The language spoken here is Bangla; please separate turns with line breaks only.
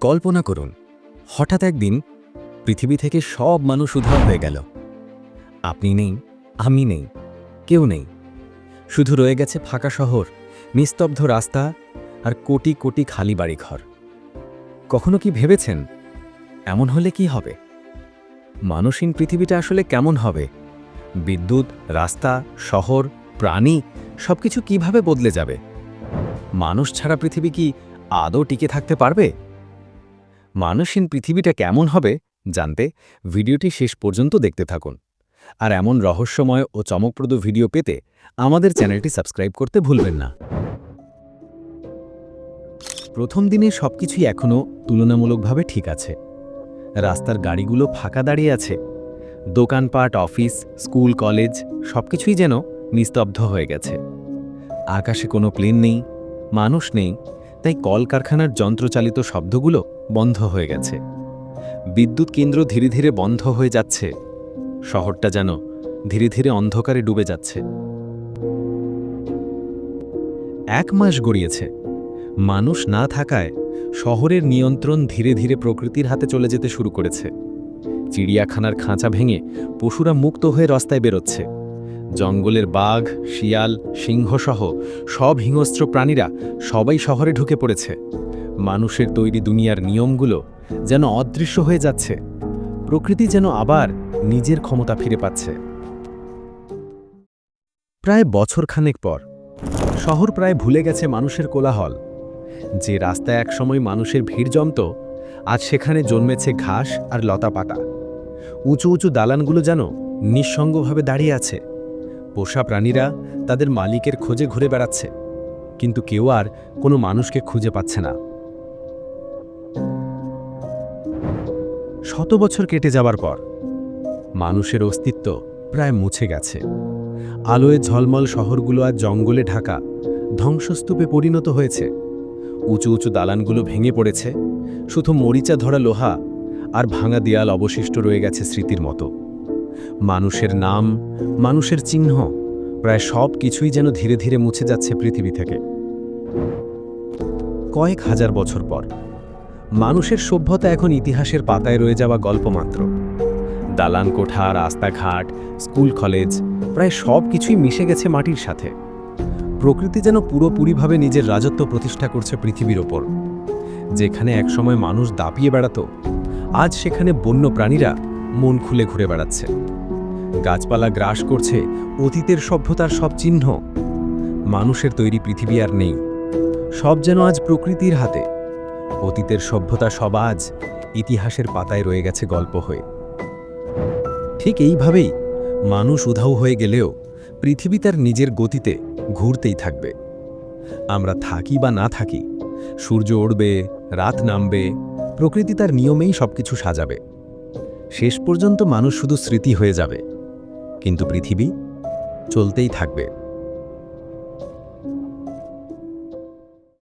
কল্পনা করুন, হঠাৎ একদিন পৃথিবী থেকে সব মানুষ উধাও হয়ে গেল। আপনি নেই, আমি নেই, কেউ নেই। শুধু রয়ে গেছে ফাঁকা শহর, নিস্তব্ধ রাস্তা আর কোটি কোটি খালি বাড়িঘর। কখনো কি ভেবেছেন, এমন হলে কি হবে? মানুষহীন পৃথিবীটা আসলে কেমন হবে? বিদ্যুৎ, রাস্তা, শহর, প্রাণী, সবকিছু কীভাবে বদলে যাবে? মানুষ ছাড়া পৃথিবী কি আদৌ টিকে থাকতে পারবে? মানুষহীন পৃথিবীটা কেমন হবে জানতে ভিডিওটি শেষ পর্যন্ত দেখতে থাকুন। আর এমন রহস্যময় ও চমকপ্রদ ভিডিও পেতে আমাদের চ্যানেলটি সাবস্ক্রাইব করতে ভুলবেন না। প্রথম দিনে সবকিছুই এখনও তুলনামূলকভাবে ঠিক আছে। রাস্তার গাড়িগুলো ফাঁকা দাঁড়িয়ে আছে। দোকানপাট, অফিস, স্কুল, কলেজ সবকিছুই যেন নিস্তব্ধ হয়ে গেছে। আকাশে কোনো প্লেন নেই, মানুষ নেই তাই কলকারখানার যন্ত্রচালিত শব্দগুলো বন্ধ হয়ে গেছে। বিদ্যুৎ কেন্দ্র ধীরে ধীরে বন্ধ হয়ে যাচ্ছে। শহরটা যেন ধীরে ধীরে অন্ধকারে ডুবে যাচ্ছে। এক মাস গড়িয়েছে। মানুষ না থাকায় শহরের নিয়ন্ত্রণ ধীরে ধীরে প্রকৃতির হাতে চলে যেতে শুরু করেছে। চিড়িয়াখানার খাঁচা ভেঙে পশুরা মুক্ত হয়ে রাস্তায় বেরোচ্ছে। জঙ্গলের বাঘ, শিয়াল, সিংহসহ সব হিংস্র প্রাণীরা সবাই শহরে ঢুকে পড়েছে। মানুষের তৈরি দুনিয়ার নিয়মগুলো যেন অদৃশ্য হয়ে যাচ্ছে। প্রকৃতি যেন আবার নিজের ক্ষমতা ফিরে পাচ্ছে। প্রায় বছরখানেক পর, শহর প্রায় ভুলে গেছে মানুষের কোলাহল। যে রাস্তায় একসময় মানুষের ভিড় জমত, আজ সেখানে জন্মেছে ঘাস আর লতাপাতা। উঁচু উঁচু দালানগুলো যেন নিঃসঙ্গভাবে দাঁড়িয়ে আছে। পোষা প্রাণীরা তাদের মালিকের খোঁজে ঘুরে বেড়াচ্ছে। কিন্তু কেউ আর কোনো মানুষকে খুঁজে পাচ্ছে না। শত বছর কেটে যাবার পর, মানুষের অস্তিত্ব প্রায় মুছে গেছে। আলোয় ঝলমল শহরগুলো আর জঙ্গলে ঢাকা ধ্বংসস্তূপে পরিণত হয়েছে। উঁচু উঁচু দালানগুলো ভেঙে পড়েছে। শুধু মরিচা ধরা লোহা আর ভাঙা দেয়াল অবশিষ্ট রয়ে গেছে স্মৃতির মতো। মানুষের নাম, মানুষের চিহ্ন, প্রায় সব কিছুই যেন ধীরে ধীরে মুছে যাচ্ছে পৃথিবী থেকে। কয়েক হাজার বছর পর। মানুষের সভ্যতা এখন ইতিহাসের পাতায় রয়ে যাওয়া গল্প মাত্র। দালান কোঠা, রাস্তাঘাট, স্কুল, কলেজ, প্রায় সব কিছুই মিশে গেছে মাটির সাথে। প্রকৃতি যেন পুরোপুরিভাবে নিজের রাজত্ব প্রতিষ্ঠা করছে পৃথিবীর ওপর। যেখানে একসময় মানুষ দাপিয়ে বেড়াত, আজ সেখানে বন্য প্রাণীরা মন খুলে ঘুরে বেড়াচ্ছে। গাছপালা গ্রাস করছে অতীতের সভ্যতার সব চিহ্ন। মানুষের তৈরি পৃথিবী আর নেই। সব যেন আজ প্রকৃতির হাতে। অতীতের সভ্যতা সব আজ ইতিহাসের পাতায় রয়ে গেছে গল্প হয়ে। ঠিক এইভাবেই মানুষ উধাও হয়ে গেলেও পৃথিবী তার নিজের গতিতে ঘুরতেই থাকবে। আমরা থাকি বা না থাকি, সূর্য উড়বে, রাত নামবে, প্রকৃতি তার নিয়মেই সবকিছু সাজাবে। শেষ পর্যন্ত মানুষ শুধু স্মৃতি হয়ে যাবে। কিন্তু পৃথিবী চলতেই থাকবে।